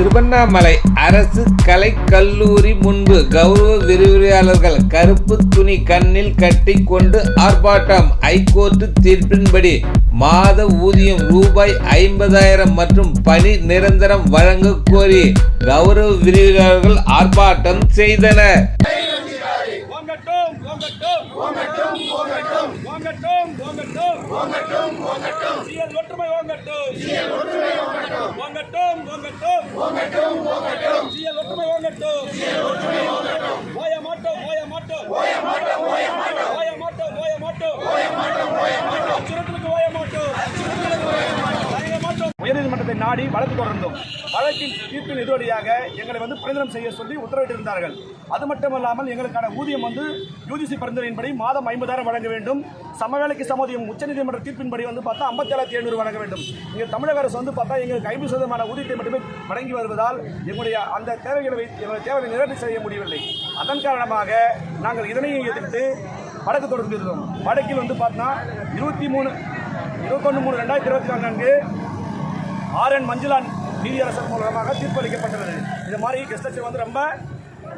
திருவண்ணாமலை அரசு கலைக்கல்லூரி முன்பு கௌரவ விரிவுரையாளர்கள் கருப்பு துணி கண்ணில் கட்டி கொண்டு ஆர்ப்பாட்டம். ஐகோர்ட்டு தீர்ப்பின்படி மாத ஊதியம் ரூபாய் ஐம்பதாயிரம் மற்றும் பணி நிரந்தரம் வழங்க கோரி கௌரவ விரிவுரையாளர்கள் ஆர்ப்பாட்டம் செய்தனர். ஓங்கட்டும் ஓங்கட்டும் ஓங்கட்டும் ஓங்கட்டும் ஓங்கட்டும் ஓங்கட்டும் ஓங்கட்டும் சிஎல் ஒற்றுமை ஓங்கட்டும் சிஎல் ஒற்றுமை ஓங்கட்டும் ஓங்கட்டும் ஓங்கட்டும் ஓங்கட்டும் ஓங்கட்டும் சிஎல் ஒற்றுமை ஓங்கட்டும் சிஎல் ஒற்றுமை ஓங்கட்டும் நாடி வழக்கு தொடர்ந்தோம் வழக்கின் தீர்ப்பின் எதிரொலியாக எங்களை வந்து பரிந்துரம் செய்ய சொல்லி உத்தரவிட்டிருந்தார்கள். அது மட்டுமல்லாமல் எங்களுக்கான ஊதியம் வந்து யூஜிசி பரிந்துரையின்படி மாதம் ஐம்பதாயிரம் வழங்க வேண்டும். சமவேளைக்கு சமூதியம் உச்சநீதிமன்ற தீர்ப்பின்படி வந்து பார்த்தா ஐம்பத்தேழாயிரத்தி எழுநூறு வழங்க வேண்டும். இங்கே தமிழக அரசு வந்து பார்த்தா எங்களுக்கு ஐம்பது சதவீதமான ஊதியத்தை மட்டுமே வழங்கி வருவதால் எங்களுடைய அந்த தேவைகளை எங்களுடைய தேவைகளை நிறைவேற்றி செய்ய முடியவில்லை. அதன் காரணமாக நாங்கள் இதனையும் எதிர்த்து வடக்கு தொடர்ந்து இருந்தோம் வடக்கில் வந்து பார்த்தா இருபத்தி மூணு இருபத்தொன்று மூணு ரெண்டாயிரத்தி இருபத்தி நான்கு ஆர்என் மஞ்சுளான் நீதியரசர் மூலமாக தீர்ப்பளிக்கப்பட்டுள்ளது. இது மாதிரி கெஸ்ட் வந்து ரொம்ப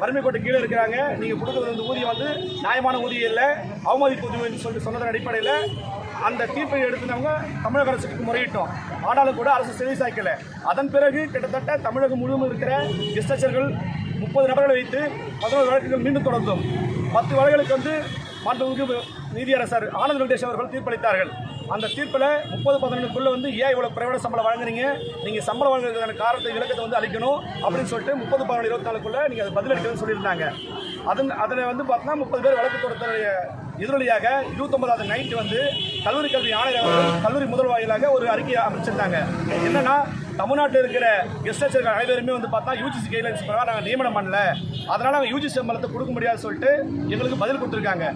வறுமை கோட்டு கீழே இருக்கிறாங்க. நீங்கள் கொடுக்குறது வந்து ஊதியம் வந்து நியாயமான ஊதியம் இல்லை அவமதிப்பு ஊதியம் சொல்லி சொன்னதன் அடிப்படையில் அந்த தீர்ப்பை எடுத்துனவங்க தமிழக அரசுக்கு முறையிட்டோம். ஆனாலும் கூட அரசு செவி சாய்க்கலை. அதன் பிறகு கிட்டத்தட்ட தமிழகம் முழுவதும் இருக்கிற கிருஷ்ணச்சர்கள் முப்பது நபர்களை வைத்து பதினோரு வழக்குகள் மீண்டும் தொடர்ந்தோம். பத்து வழக்குகளுக்கு வந்து மாண்புமிகு நீதியரசர் ஆனந்த் வெங்கடேஷ் அவர்கள் தீர்ப்பளித்தார்கள். அந்த தீர்ப்பில் முப்பது பதினொன்றுக்குள்ளே வந்து ஏன் இவ்வளோ குறைவான சம்பளம் வழங்குறீங்க? நீங்கள் சம்பளம் வழங்குறதுக்கான காரணத்தை விளக்கத்தை வந்து அளிக்கணும் அப்படின்னு சொல்லிட்டு முப்பது பதினொன்று இருபத்தி நாலுக்குள்ளே நீங்கள் அதை பதிலளிக்கணும்னு சொல்லியிருந்தாங்க. அதன் அதில் வந்து பார்த்தோன்னா முப்பது பேர் வழக்கு கொடுத்தடைய எதிரொலியாக இருபத்தொன்பதாவது நைட்டு வந்து கல்லூரி கல்வி ஆணையர் அவர்கள் கல்லூரி முதல் வாயிலாக ஒரு அறிக்கையை அமைச்சிருந்தாங்க. என்னன்னா தமிழ்நாட்டில் இருக்கிற கெஸ்டர்கள் அனைவருமே வந்து பார்த்தா யூஜிசி கைட்லைன்ஸ் பிரகாரம் நாங்கள் நியமனம் பண்ணல. அதனால் அவங்க யூஜிசி சம்பளத்தை கொடுக்க முடியாதுன்னு சொல்லிட்டு எங்களுக்கு பதில் கொடுத்துருக்காங்க.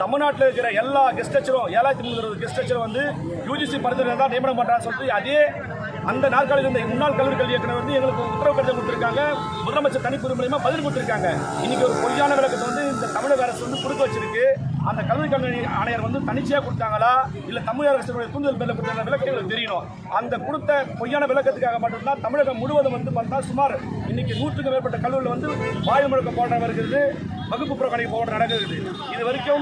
தமிழ்நாட்டில் இருக்கிற எல்லா கெஸ்ட் லெக்சரும் ஏழாயிரத்தி முந்நூறு கெஸ்ட் வந்து யூஜிசி பரிந்துரை தான் நியமனம் பண்ணுறான்னு சொல்லிட்டு அதே அந்த நாட்களில் இருந்த முன்னாள் கல்லூரி கல்வி இயக்குனர் வந்து எங்களுக்கு உத்தரவு கடிதம் கொடுத்துருக்காங்க. முதலமைச்சர் தனிப்புரி மூலயமா பதில் கொடுத்துருக்காங்க. இன்னைக்கு ஒரு பொய்யான விளக்கத்தை வந்து இந்த தமிழக அரசு வந்து கொடுக்க வச்சிருக்கு. அந்த கல்வி கல்வி ஆணையர் வந்து தனிச்சையாக கொடுத்தாங்களா? இல்லை தமிழக அரசுடைய தூண்டுதல் பேரில் கொடுத்த விளக்கம் எங்களுக்கு தெரியணும். அந்த கொடுத்த பொய்யான விளக்கத்துக்காக மட்டும்தான் தமிழகம் முழுவதும் வந்து பார்த்தா சுமார் இன்னைக்கு நூற்றுக்கும் மேற்பட்ட கல்லூரியில் வந்து வாயு முழக்கம் போராட்டம் வருகிறது வகுப்பு புறக்கணிப்பு போராட்டம் நடக்கிறது இது வரைக்கும்